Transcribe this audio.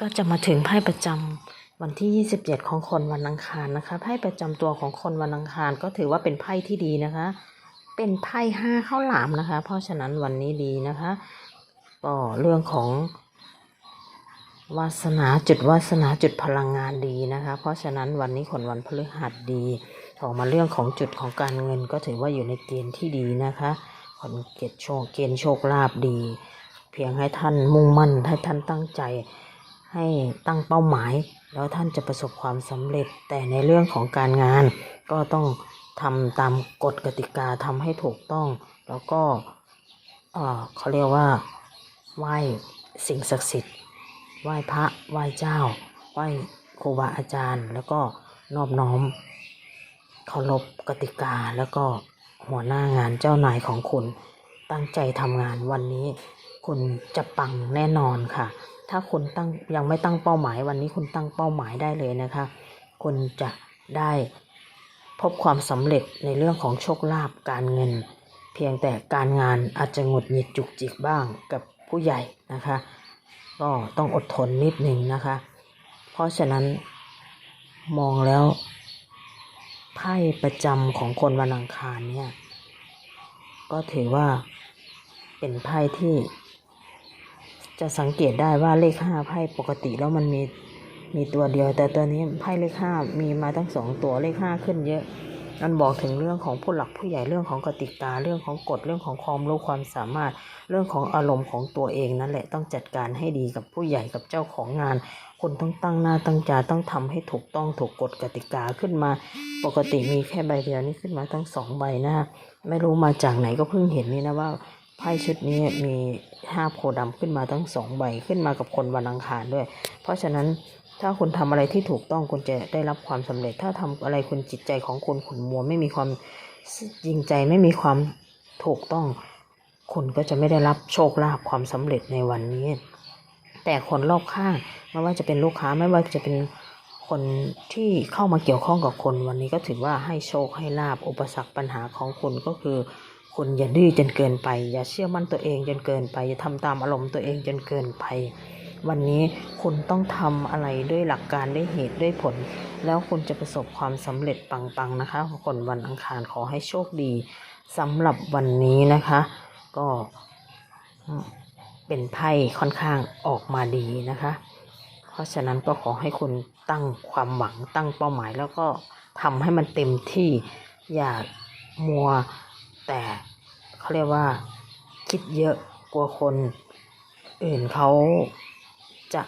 ก็จะมาถึงไพ่ประจำวันที่ 27 ของคนวันอังคารนะคะไพ่ประจำตัวของคนวันอังคารก็ถือว่าเป็นไพ่ที่ดีนะคะ เป็นไพ่ห้าข้าวหลามนะคะ เพราะฉะนั้นวันนี้ดีนะคะก็เรื่องของวาสนาจุดวาสนาจุดพลังงานดีนะคะ เพราะฉะนั้นวันนี้คนวันพฤหัสดีออกมาเรื่องของจุดของการเงินก็ถือว่าอยู่ในเกณฑ์ที่ดีนะคะคนเกณฑ์โชคเกณฑ์โชคลาภดี เพียงให้ท่านมุ่งมั่นให้ท่านตั้งใจ ให้ตั้งเป้าหมาย แล้วท่านจะประสบความสำเร็จ แต่ในเรื่องของการงานก็ต้องทำตามกฎกติกาทำให้ถูกต้อง แล้วก็เออเขาเรียกว่าไหว้สิ่งศักดิ์สิทธิ์ไหว้พระไหว้เจ้าไหว้ครูบาอาจารย์ แล้วก็นอบน้อมเคารพกติกาแล้วก็หัวหน้างานเจ้านายของคุณ ตั้งใจทำงานวันนี้ คุณจะปังแน่นอนค่ะ ถ้าคุณตั้งยังไม่ตั้งเป้าหมายวันนี้คุณตั้งเป้าหมายได้เลยนะคะ คุณจะได้พบความสำเร็จในเรื่องของโชคลาภการเงิน เพียงแต่การงานอาจจะหงุดหงิดจุกจิกบ้างกับผู้ใหญ่นะคะ ก็ต้องอดทนนิดหนึ่งนะคะ เพราะฉะนั้นมองแล้วไพ่ประจำของคนวันอังคารเนี่ย ก็ถือว่า เป็นไพ่ที่ จะสังเกตได้ว่าเลขห้าไพ่ปกติแล้วมันมีมีตัวเดียว แต่ตัวนี้ไพ่เลขห้ามีมาตั้งสองตัวเลขห้าขึ้นเยอะมันบอกถึงเรื่องของผู้หลักผู้ใหญ่เรื่องของกติกาเรื่องของกฎเรื่องของความรู้ความสามารถ เรื่องของอารมณ์ของตัวเองนั่นแหละต้องจัดการให้ดีกับผู้ใหญ่กับเจ้าของงานคุณต้องตั้งหน้าตั้งใจต้องทำให้ถูกต้องถูกกฎกติกาขึ้นมา ปกติมีแค่ใบเดียวนี่ขึ้นมาตั้งสองใบหน้า ไม่รู้มาจากไหนก็เพิ่งเห็นนี่นะว่า ไพ่ชุดนี้มีห้าโพดำขึ้นมาทั้งสองใบขึ้นมากับคนวันอังคารด้วย เพราะฉะนั้นถ้าคุณทำอะไรที่ถูกต้องคุณจะได้รับความสำเร็จ ถ้าทำอะไรคุณจิตใจของคุณขุนมัวไม่มีความจริงใจไม่มีความถูกต้อง คุณก็จะไม่ได้รับโชคลาภความสำเร็จในวันนี้ แต่คนรอบข้างไม่ว่าจะเป็นลูกค้าไม่ว่าจะเป็นคนที่เข้ามาเกี่ยวข้องกับคนวันนี้ก็ถือว่าให้โชคให้ลาบอุปสรรคปัญหาของคุณก็คือ คุณอย่าดื้อจนเกินไป อย่าเชื่อมั่นตัวเองจนเกินไป อย่าทำตามอารมณ์ตัวเองจนเกินไป วันนี้คุณต้องทำอะไรด้วยหลักการด้วยเหตุด้วยผล แล้วคุณจะประสบความสำเร็จปังๆนะคะคนวันอังคารขอให้โชคดีสำหรับวันนี้นะคะ ก็เป็นไพ่ค่อนข้างออกมาดีนะคะ เพราะฉะนั้นก็ขอให้คุณตั้งความหวังตั้งเป้าหมายแล้วก็ทำให้มันเต็มที่อย่ามัว แต่เขาเรียกว่าคิดเยอะกลัวคนอื่นเขาจะ